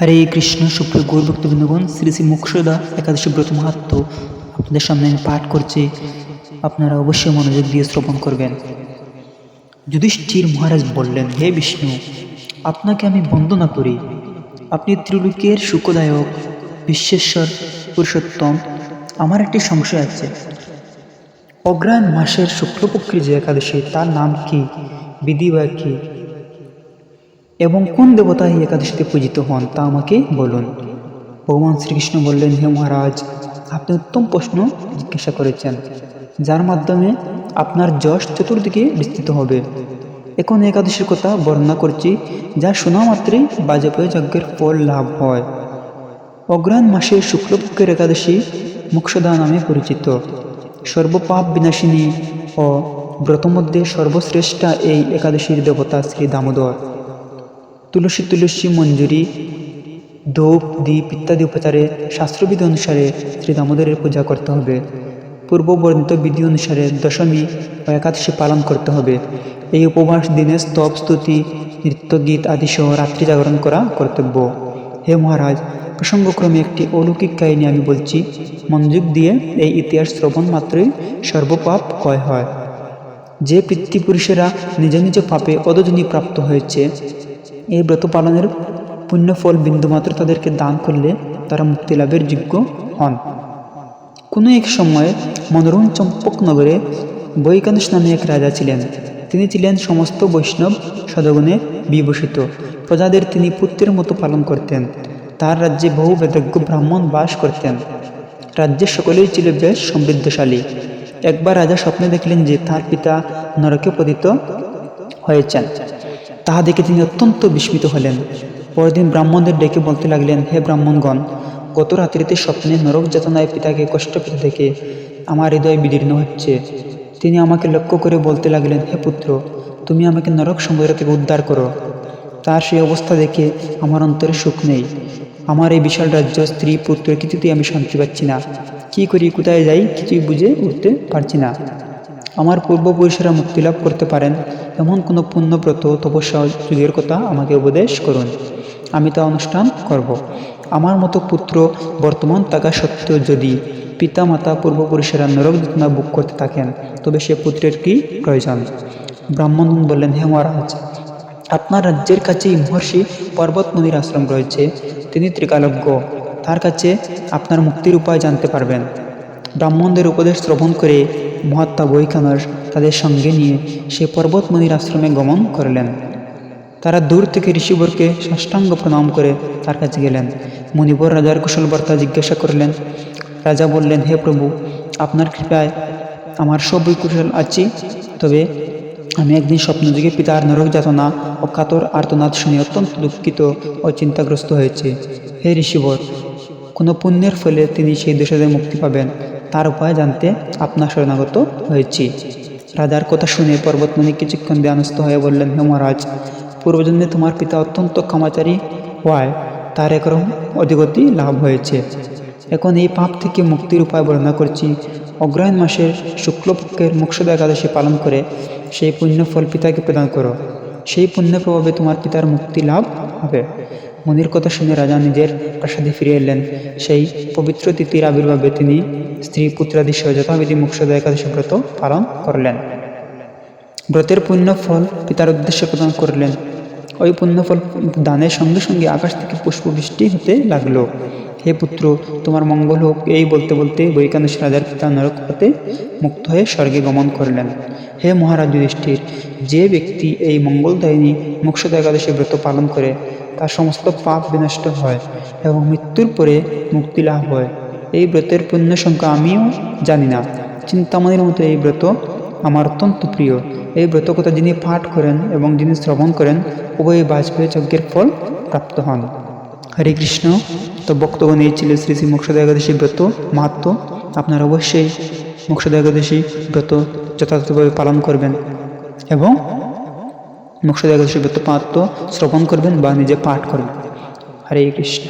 হরে কৃষ্ণ, সুপ্রিয় গৌর ভক্তবৃন্দগণ, শ্রী শ্রী মুক্ষদা একাদশী ব্রত মাহাত্ম আপনাদের সামনে আমি পাঠ করছি। আপনারা অবশ্যই মনোযোগ দিয়ে শ্রবণ করবেন। যুধিষ্ঠির মহারাজ বললেন, হে বিষ্ণু, আপনাকে আমি বন্দনা করি। আপনি ত্রিলোকের সুখদায়ক, বিশ্বেশ্বর, পুরুষোত্তম, আমার একটি সংশয় আছে। অগ্রায়ণ মাসের শুক্লপক্ষের যে একাদশী, তার নাম কি? বিধি বা কি? এবং কোন দেবতা এই একাদশীতে পূজিত হন তা আমাকে বলুন। ভগবান শ্রীকৃষ্ণ বললেন, হে মহারাজ, আপনি উত্তম প্রশ্ন জিজ্ঞাসা করেছেন, যার মাধ্যমে আপনার যশ চতুর্দিকে বিস্তৃত হবে। এখন একাদশীর কথা বর্ণনা করছি, যা শোনা মাত্রই বাজপেয় যজ্ঞের ফল লাভ হয়। অগ্রায়ণ মাসের শুক্লপক্ষের একাদশী মোক্ষদা নামে পরিচিত। সর্বপাপ বিনাশিনী ও ব্রতমধ্যে সর্বশ্রেষ্ঠা এই একাদশীর দেবতা শ্রী দামোদর। তুলসী তুলসী মঞ্জুরি, ধূপ দ্বীপ ইত্যাদি উপচারে শাস্ত্রবিধি অনুসারে শ্রী দামোদরের পূজা করতে হবে। পূর্ব বর্ণিত বিধি অনুসারে দশমী ও একাদশী পালন করতে হবে। এই উপবাস, দিনে স্তব, স্তুতি নৃত্য গীত আদি সহ রাত্রি জাগরণ করা কর্তব্য। হে মহারাজ, প্রসঙ্গক্রমে একটি অলৌকিক কাহিনী আমি বলছি। মনোযোগ দিয়ে এই ইতিহাস শ্রবণ মাত্রই সর্বপাপ ক্ষয় হয়। যে পিতৃপুরুষেরা নিজ নিজ পাপে অদজনী প্রাপ্ত হয়েছে এই ব্রত পালনের পুণ্যফল বিন্দুমাত্র তাদেরকে দান করলে তারা মুক্তি লাভের যোগ্য হন। কোনো এক সময়ে মনোরম চম্পকনগরে বৈকানুষ নামে এক রাজা ছিলেন। তিনি ছিলেন সমস্ত বৈষ্ণব সদগুণে বিভূষিত। প্রজাদের তিনি পুত্রের মতো পালন করতেন। তার রাজ্যে বহু বেদজ্ঞ ব্রাহ্মণ বাস করতেন। রাজ্যের সকলেই ছিল বেশ সমৃদ্ধশালী। একবার রাজা স্বপ্নে দেখলেন যে তার পিতা নরকে পতিত হয়েছেন। তাহা দেখে তিনি অত্যন্ত বিস্মিত হলেন। পরদিন ব্রাহ্মণদের ডেকে বলতে লাগলেন, হে ব্রাহ্মণগণ, গত রাত্রিতে স্বপ্নে নরক যাতনায় পিতাকে কষ্ট পেতে দেখে আমার হৃদয় বিদীর্ণ হচ্ছে। তিনি আমাকে লক্ষ্য করে বলতে লাগলেন, হে পুত্র, তুমি আমাকে নরক সমুদ্র থেকে উদ্ধার করো। তার সেই অবস্থা দেখে আমার অন্তরে সুখ নেই। আমার এই বিশাল রাজ্য, স্ত্রী, পুত্র, কিছুতেই আমি শান্তি পাচ্ছি না। কি করি, কোথায় যাই, কিছুই বুঝে উঠতে পারছি না। আমার পূর্বপুরুষেরা মুক্তি লাভ করতে পারেন, এমন কোনো পুণ্যব্রত তপস্যা যুগের কথা আমাকে উপদেশ করুন। আমি তা অনুষ্ঠান করব। আমার মতো পুত্র বর্তমান থাকা সত্ত্বেও যদি পিতা মাতা পূর্বপুরুষেরা নরক যাতনা বুক করতে থাকেন, তবে সে পুত্রের কি প্রয়োজন? ব্রাহ্মণ বললেন, হে মহারাজ, আপনার রাজ্যের কাছেই মহর্ষি পর্বত নদীর আশ্রম রয়েছে। তিনি ত্রিকালজ্ঞ, তার কাছে আপনার মুক্তির উপায় জানতে পারবেন। ব্রাহ্মণদের উপদেশ শ্রবণ করে মহাত্মা বৈকানস তাদের সঙ্গে নিয়ে সে পর্বতমণির আশ্রমে গমন করলেন। তারা দূর থেকে ঋষিবরকে সাষ্টাঙ্গ প্রণাম করে তার কাছে গেলেন। মণিবর রাজার কুশল বার্তা জিজ্ঞাসা করলেন, রাজা বললেন, হে প্রভু, আপনার কৃপায় আমার সবই কুশল আছি, তবে আমি একদিন স্বপ্ন স্বপ্নযুগে পিতার নরক যাতনা ও কাতর আর্তনাদ শুনে অত্যন্ত দুঃখিত ও চিন্তাগ্রস্ত হয়েছে। হে ঋষিবর, কোনো পুণ্যের ফলে তিনি সেই দোষাদের মুক্তি পাবেন। তার উপায় জানতে আপনার শরণাগত হয়েছি। রাজার কথা শুনে পর্বতমণি কিছুক্ষণ ধ্যানস্থ হয়ে বললেন, হে মহারাজ, পূর্বজন্মে তোমার পিতা অত্যন্ত ক্ষমাচারী হওয়ায় তার একরম অধিগতি লাভ হয়েছে। এখন এই পাপ থেকে মুক্তির উপায় বর্ণনা করছি। অগ্রহায়ণ মাসের শুক্লপক্ষের মুক্ষদা একাদশী পালন করে সেই পুণ্য ফল পিতাকে প্রদান করো। সেই পুণ্যের প্রভাবে তোমার পিতার মুক্তি লাভ হবে। মনির কথা শুনে রাজা নিজের প্রাসাদে ফিরে এলেন। সেই পবিত্র তিথির আবির্ভাবে তিনি স্ত্রী পুত্রাদি সহ যথাবিধি মুক্ষদা একাদশী ব্রত পালন করলেন। ব্রতের পুণ্য ফল পিতার উদ্দেশ্যে প্রদান করলেন। ওই পুণ্যফল দানের সঙ্গে সঙ্গে আকাশ থেকে পুষ্পবৃষ্টি হতে লাগল। হে পুত্র, তোমার মঙ্গল হোক, এই বলতে বলতে বৈকানস রাজার পিতা নরক হতে মুক্ত হয়ে স্বর্গে গমন করলেন। হে মহারাজ যুধিষ্ঠির, যে ব্যক্তি এই মঙ্গলদায়িনী মোক্ষদা একাদশী ব্রত পালন করে, তার সমস্ত পাপ বিনষ্ট হয় এবং মৃত্যুর পরে মুক্তি লাভ হয়। এই ব্রতের পুণ্য সংখ্যা আমিও জানি না। চিন্তামণির মতো এই ব্রত আমার অত্যন্ত প্রিয়। এই ব্রত কথা যিনি পাঠ করেন এবং যিনি শ্রবণ করেন উভয়ে বাজপেয়ী যজ্ঞের ফল প্রাপ্ত হন। হরে কৃষ্ণ। তো বক্তব্য এই ছিল শ্রী শ্রী মোক্ষদা একাদশী ব্রত মাহাত্ম আপনারা অবশ্যই মোক্ষদা একাদশী ব্রত যথাযথভাবে পালন করবেন এবং মোক্ষদা একাদশী ব্রত মাহাত্ম শ্রবণ করবেন বা নিজে পাঠ করবেন। হরে কৃষ্ণ।